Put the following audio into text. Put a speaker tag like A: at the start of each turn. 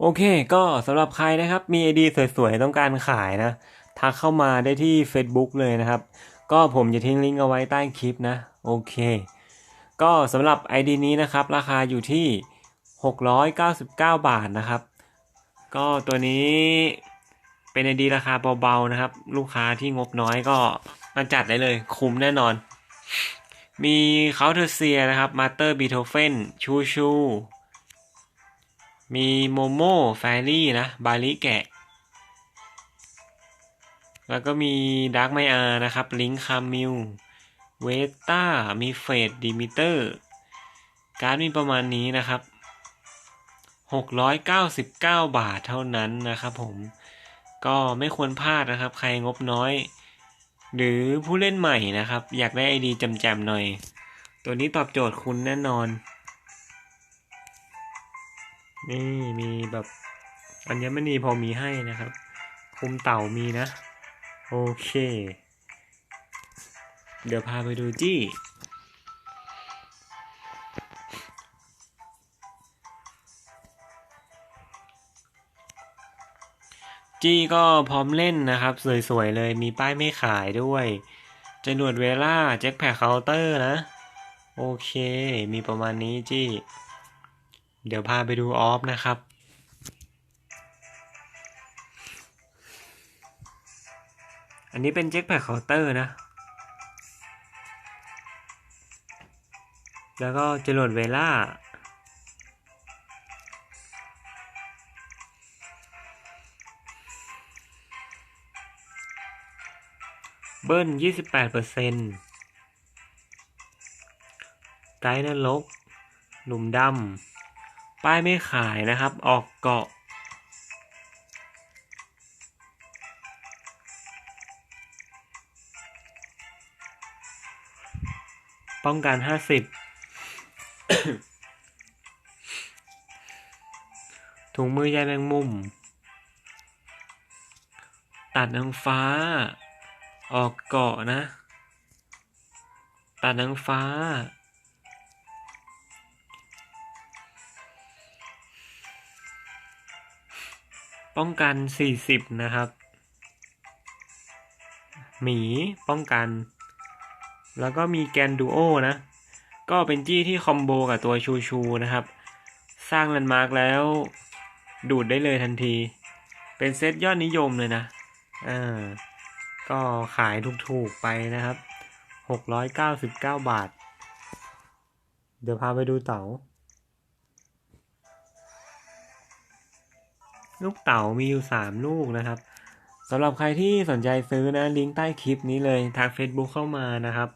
A: โอเค ก็สำหรับใครนะครับ มี ID สวยๆ ต้องการขายนะ ทักเข้ามาได้ที่ Facebook เลยนะครับ ก็ผมจะทิ้งลิงก์เอาไว้ใต้คลิปนะ โอเค ก็สำหรับ ID นี้นะครับ ราคาอยู่ที่ 699 บาทนะครับ ก็ตัวนี้เป็น ID ราคาเบาๆนะครับ ลูกค้าที่งบน้อยก็มาจัดได้เลย คุ้มแน่นอน มีเคาน์เทอร์เซียนะครับ มาเตอร์บีโทเฟน ชูชู มีโมโม่แฟรี่นะ บาลิแกะ แล้วก็มีดาร์กไมอานะครับ ลิงคามิลเวต้า มีเฟดดิมิเตอร์ การ์ดมีประมาณนี้นะครับ 699 บาทเท่านั้นนะครับผม ก็ไม่ควรพลาดนะครับ ใครงบน้อย หรือผู้เล่นใหม่นะครับ อยากได้ไอดีจำๆหน่อย ตัวนี้ตอบโจทย์คุณแน่นอน นี่มีแบบอัญมณีพอมีให้นะครับ คุมเต่ามีนะ โอเค เดี๋ยวพาไปดูจี้จี้ก็พร้อมเล่นนะครับ สวยๆเลยมีป้ายไม่ขายด้วยจรวดเวล่าแจ็คแพคเคาน์เตอร์นะ โอเค มีประมาณนี้จี้ เดี๋ยวพาไปดูออฟนะครับ อันนี้เป็นแจ็คแพคเคาน์เตอร์นะ แล้วก็จรวดเวล่า เบิ้ล28เปอร์เซ็นต์ไกด์นรกหลุมดำ ป้ายไม่ขายนะครับ ออกเกาะ ป้องกัน50ถุงมือใยแมงมุม ตัดนางฟ้า ออกเกาะนะ ตัดนางฟ้า ป้องกัน 40 นะครับ หมีป้องกัน แล้วก็มีแกนดูโอนะ ก็เป็นจี้ที่คอมโบกับตัวชูชูนะครับ สร้างแลนด์มาร์กแล้วดูดได้เลยทันที เป็นเซตยอดนิยมเลยนะอ่าก็ขายถูกๆไปนะครับ 699 บาท เดี๋ยวพาไปดูเต๋า ลูกเต่ามีอยู่ 3 ลูกนะครับสำหรับใครที่สนใจซื้อนะลิงก์ใต้คลิปนี้เลยทาง Facebook เข้ามานะครับ